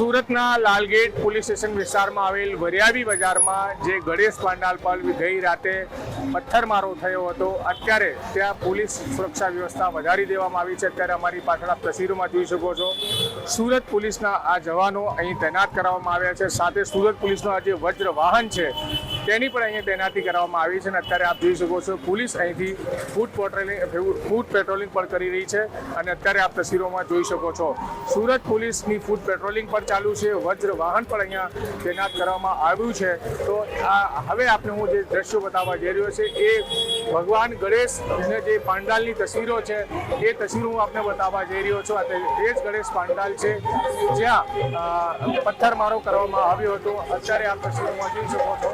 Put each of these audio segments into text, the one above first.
સુરતના Lalgate police station વિસ્તારમાં આવેલ વરિયાવી બજારમાં જે ગણેશ પાંડાલ પર ગઈ રાતે પથ્થરમારો થયો હતો, અત્યારે ત્યાં પોલીસ સુરક્ષા વ્યવસ્થા વધારી દેવામાં આવી છે. અત્યારે અમારી પાછળ આપ તસવીરોમાં જોઈ શકો છો. સુરત પોલીસના આ જવાનો અહીં તૈનાત કરવામાં આવ્યા છે. સાથે સુરત પોલીસનો આ જે વજ્ર વાહન છે તેની પણ અહીં તૈનાતી કરવામાં આવી છે અને અત્યારે આપ જોઈ શકો છો પોલીસ અહીંથી ફૂડ પેટ્રોલિંગ ફૂડ પેટ્રોલિંગ પણ કરી રહી છે અને અત્યારે આપ તસવીરોમાં જોઈ શકો છો. સુરત પોલીસની ફૂડ પેટ્રોલિંગ પણ ચાલુ છે, વજ્ર વાહન પણ અહીંયા તૈનાત કરવામાં આવ્યું છે. તો આ, હવે આપણે હું જે દ્રશ્યો બતાવવા જઈ રહ્યો છે, એ ભગવાન ગણેશ જે પાંડાલની તસવીરો છે, એ તસવીરો હું આપને બતાવવા જઈ રહ્યો છું. એ જ ગણેશ પાંડાલ છે, જ્યાં પથ્થરમારો કરવામાં આવ્યો હતો. અત્યારે આપ તસવીરોમાં જોઈ શકો છો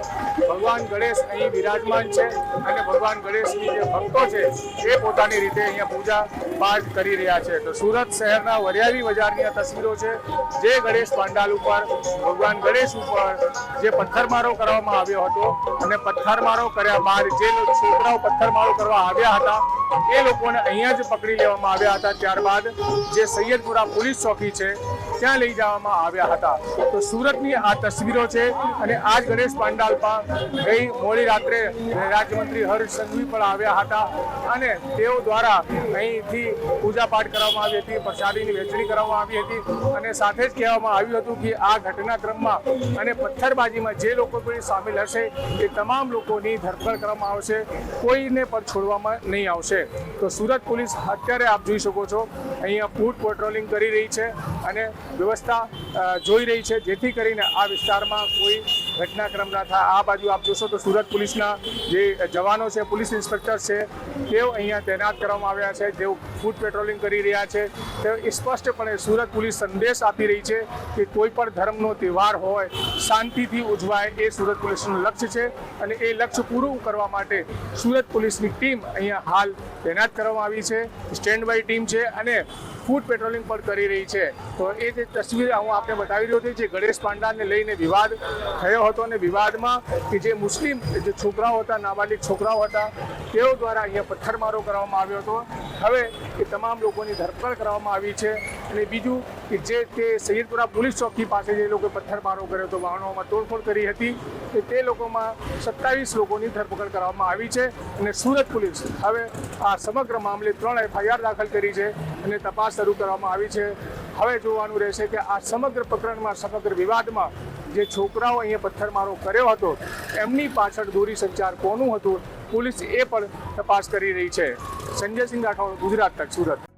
ભગવાન ગણેશ અહીં બિરાજમાન છે અને ભગવાન ગણેશની જે ભક્તો છે, એ પોતાની રીતે અહીંયા પૂજા પાઠ કરી રહ્યા છે. તો સુરત શહેરના વરિયાળી બજારની આ તસવીરો છે, જે ગણેશ પાંડાલ ઉપર, ભગવાન ગણેશ ઉપર જે પથ્થરમારો કરવામાં આવ્યો હતો અને પથ્થરમારો કર્યા બાદ જે છોકરાઓ પથ્થરમારો કરવા આવ્યા હતા, એ લોકોને અહીંયા જ પકડી લેવામાં આવ્યા હતા. ત્યારબાદ જે સૈયદપુરા પોલીસ ચોકી છે ત્યાં લઈ જવામાં આવ્યા હતા. તો સુરતની આ તસવીરો છે અને આ ગણેશ પાંડાલ ગઈ મોડી રાત્રે રાજ્યમંત્રી હર્ષ સંઘવી પણ આવ્યા હતા અને તેઓ દ્વારા અહીંથી પૂજાપાઠ કરવામાં આવી હતી, પ્રસાદીની વહેંચણી કરવામાં આવી હતી અને સાથે જ કહેવામાં આવ્યું હતું કે આ ઘટનાક્રમમાં અને પથ્થરબાજીમાં જે લોકો પણ સામેલ હશે એ તમામ લોકોની ધરપકડ કરવામાં આવશે, કોઈને પણ છોડવામાં નહીં આવશે. તો સુરત પોલીસ અત્યારે આપ જોઈ શકો છો, અહીંયા ફૂડ પેટ્રોલિંગ કરી રહી છે અને વ્યવસ્થા જોઈ રહી છે. જેથી કરીને આ વિસ્તારમાં કોઈ ઘટનાક્રમ ના થાય. આ બાજુ આપ જોશો તો સુરત પોલીસના જે જવાનો છે, પોલીસ ઇન્સ્પેક્ટર છે, તેઓ અહીંયા તૈનાત કરવામાં આવ્યા છે. તેઓ ફૂડ પેટ્રોલિંગ કરી રહ્યા છે. તેઓ સ્પષ્ટપણે સુરત પોલીસ સંદેશ આપી રહી છે કે કોઈ પણ ધર્મનો તહેવાર હોય, શાંતિથી ઉજવાય એ સુરત પોલીસનું લક્ષ્ય છે અને એ લક્ષ્ય પૂરું કરવા માટે સુરત પોલીસની ટીમ અહીંયા હાલ તૈનાત કરવામાં આવી છે. સ્ટેન્ડ બાય ટીમ છે અને ફૂડ પેટ્રોલિંગ પણ કરી રહી છે. તો એ જે તસવીર હું આપને બતાવી રહ્યો છું જે ગણેશ પાંડાને લઈને વિવાદ થયો હતો અને વિવાદમાં કે જે મુસ્લિમ જે છોકરાઓ હતા, નાબાલિક છોકરાઓ હતા, તેઓ દ્વારા અહીંયા પથ્થરમારો કરવામાં આવ્યો હતો. હવે એ તમામ લોકોની ધરપકડ કરવામાં આવી છે. અને બીજું કે જે તે સૈયદપુરા પોલીસ ચોકી પાસે જે લોકોએ પથ્થરમારો કર્યો હતો, વાહનોમાં તોડફોડ કરી હતી કે તે લોકોમાં સત્તાવીસ લોકોની ધરપકડ કરવામાં આવી છે અને સુરત પોલીસ હવે આ સમગ્ર મામલે ત્રણ એફઆઈઆર દાખલ કરી છે અને તપાસ શરૂ કરવામાં આવી છે. હવે જોવાનું રહેશે કે આ સમગ્ર પ્રકરણમાં, સમગ્ર વિવાદમાં જે છોકરાઓ અહીંયા પથ્થરમારો કર્યો હતો, એમની પાછળ દોરી સંચાર કોનું હતું, પોલીસ એ પણ તપાસ કરી રહી છે. સંજયસિંહ રાઠોડ, ગુજરાત તક સુરત.